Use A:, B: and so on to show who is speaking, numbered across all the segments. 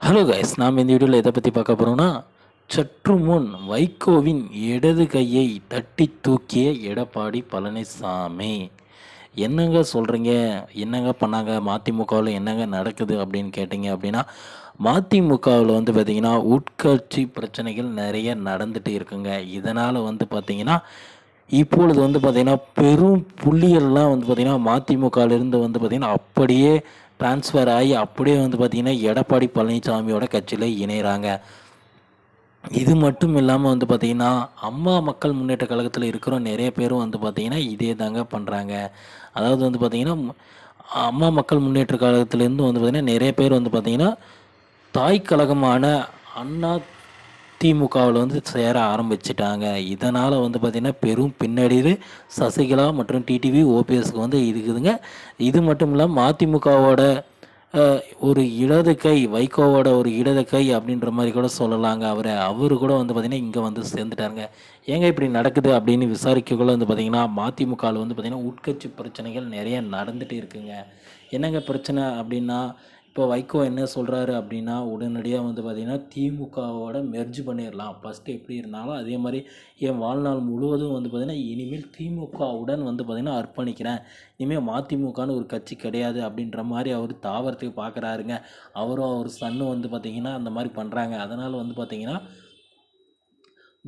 A: Hello guys நாம் இந்த வீடியோவில் எதை பற்றி பார்க்க போகிறோம்னா சற்று முன் வைகோவின் இடது கையை தட்டி தூக்கிய எடப்பாடி பழனிசாமி. என்னங்க சொல்கிறீங்க என்னங்க பண்ணாங்க? மதிமுகவில் என்னங்க நடக்குது அப்படின்னு கேட்டிங்க அப்படின்னா மதிமுகவில் வந்து பார்த்திங்கன்னா உட்கட்சி பிரச்சனைகள் நிறைய நடந்துகிட்டு இருக்குங்க. இதனால் வந்து பார்த்திங்கன்னா இப்பொழுது வந்து பார்த்திங்கன்னா பெரும் புள்ளிகள்லாம் வந்து பார்த்திங்கன்னா மதிமுகவிலிருந்து வந்து பார்த்திங்கன்னா அப்படியே ட்ரான்ஸ்ஃபர் ஆகி அப்படியே வந்து பார்த்திங்கன்னா எடப்பாடி பழனிசாமியோட கட்சியில் இணைகிறாங்க இது மட்டும் இல்லாமல் வந்து பார்த்திங்கன்னா அம்மா மக்கள் முன்னேற்ற கழகத்தில் இருக்கிற நிறைய பேரும் வந்து பார்த்திங்கன்னா இதே தாங்க பண்ணுறாங்க அதாவது வந்து பார்த்திங்கன்னா அம்மா மக்கள் முன்னேற்ற கழகத்திலேருந்து வந்து பார்த்திங்கன்னா நிறைய பேர் வந்து பார்த்திங்கன்னா தாய் கழகமான அண்ணா திமுகவில் வந்து சேர ஆரம்பிச்சிட்டாங்க. இதனால் வந்து பார்த்திங்கன்னா பெரும் பின்னடைவு சசிகலா மற்றும் டிடிவி ஓபிஎஸ்க்கு வந்து இருக்குதுங்க. இது மட்டும் இல்லாமல் மதிமுகவோட ஒரு இடது கை வைகோவோட ஒரு இடது கை அப்படின்ற மாதிரி கூட சொல்லலாங்க. அவரை அவர் கூட வந்து பார்த்திங்கன்னா இங்கே வந்து சேர்ந்துட்டாருங்க. ஏங்க இப்படி நடக்குது அப்படின்னு விசாரிக்கக்குள்ளே வந்து பார்த்திங்கன்னா மதிமுகவில் வந்து பார்த்திங்கன்னா உட்கட்சி பிரச்சனைகள் நிறைய நடந்துகிட்டு இருக்குங்க. என்னங்க பிரச்சனை அப்படின்னா இப்போ வைகோ என்ன சொல்கிறாரு அப்படின்னா உடனடியாக வந்து பார்த்திங்கன்னா திமுகவோட மெர்ஜ் பண்ணிடலாம் ஃபஸ்ட்டு எப்படி இருந்தாலும் அதே மாதிரி என் வாழ்நாள் முழுவதும் வந்து பார்த்திங்கன்னா இனிமேல் திமுகவுடன் வந்து பார்த்திங்கன்னா அர்ப்பணிக்கிறேன். இனிமேல் மதிமுகன்னு ஒரு கட்சி கிடையாது அப்படின்ற மாதிரி அவர் தாவரத்துக்கு பார்க்குறாருங்க அவரும் அவர் சன்னும் வந்து பார்த்திங்கன்னா அந்த மாதிரி பண்ணுறாங்க அதனால் வந்து பார்த்திங்கன்னா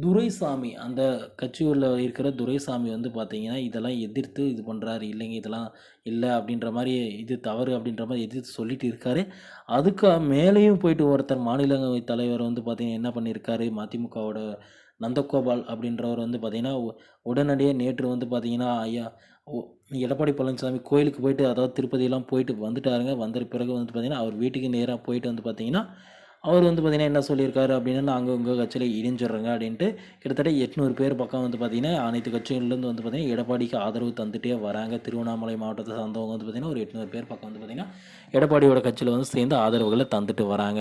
A: துரைசாமி அந்த கட்சியுள்ள இருக்கிற துரைசாமி வந்து பார்த்தீங்கன்னா இதெல்லாம் எதிர்த்து இது பண்ணுறாரு இல்லைங்க இதெல்லாம் இல்லை அப்படின்ற மாதிரி இது தவறு அப்படின்ற மாதிரி எதிர்த்து சொல்லிட்டு இருக்காரு. அதுக்கு மேலேயும் போயிட்டு ஒருத்தர் மாநிலங்களவை தலைவர் வந்து பார்த்தீங்கன்னா என்ன பண்ணியிருக்காரு? மதிமுகவோட நந்தகோபால் அப்படின்றவர் வந்து பார்த்தீங்கன்னா உடனடியே உடனடியாக நேற்று வந்து பார்த்தீங்கன்னா ஐயா எடப்பாடி பழனிசாமி கோயிலுக்கு போயிட்டு அதாவது திருப்பதியெல்லாம் போயிட்டு வந்துட்டாருங்க. வந்த பிறகு வந்து பார்த்திங்கன்னா அவர் வீட்டுக்கு நேராக போயிட்டு வந்து பார்த்திங்கன்னா அவர் வந்து பார்த்தீங்கன்னா என்ன சொல்லியிருக்காரு அப்படின்னா நாங்கள் உங்கள் கட்சியில் இணைஞ்சிடுறோங்க அப்படின்ட்டு கிட்டத்தட்ட எட்நூறு பேர் பக்கம் வந்து பார்த்தீங்கன்னா அனைத்து கட்சிகள்லேருந்து வந்து பார்த்தீங்கன்னா எடப்பாடிக்கு ஆதரவு தந்துகிட்டே வராங்க. திருவண்ணாமலை மாவட்டத்தை சார்ந்தவங்க வந்து பார்த்தீங்கன்னா ஒரு எட்நூறு பேர் பக்கம் வந்து பார்த்தீங்கன்னா எடப்பாடியோட கட்சியில் வந்து சேர்ந்து ஆதரவுகளை தந்துட்டு வராங்க.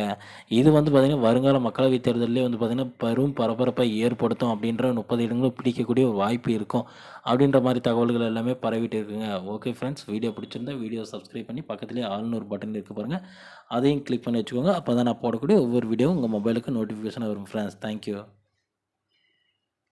A: இது வந்து பார்த்திங்கன்னா வருங்கால மக்களவைத் தேர்தலிலே வந்து பார்த்திங்கன்னா பெரும் பரபரப்பை ஏற்படுத்தும் அப்படின்ற முப்பது இடங்களும் பிடிக்கக்கூடிய ஒரு வாய்ப்பு இருக்கும். அப்படின்ற மாதிரி தகவல்கள் எல்லாமே பரவிட்டு இருக்குங்க. ஓகே ஃப்ரெண்ட்ஸ் வீடியோ பிடிச்சிருந்தா வீடியோ சப்ஸ்கிரைப் பண்ணி பக்கத்துலேயே ஆளுநர் பட்டன் இருக்குது பாருங்கள் அதையும் கிளிக் பண்ணி வச்சுக்கோங்க. அப்போ தான் நான் போடக்கூடிய ஒவ்வொரு வீடியோவும் உங்கள் மொபைலுக்கு நோட்டிஃபிகேஷன் வரும் ஃப்ரெண்ட்ஸ் தேங்க்யூ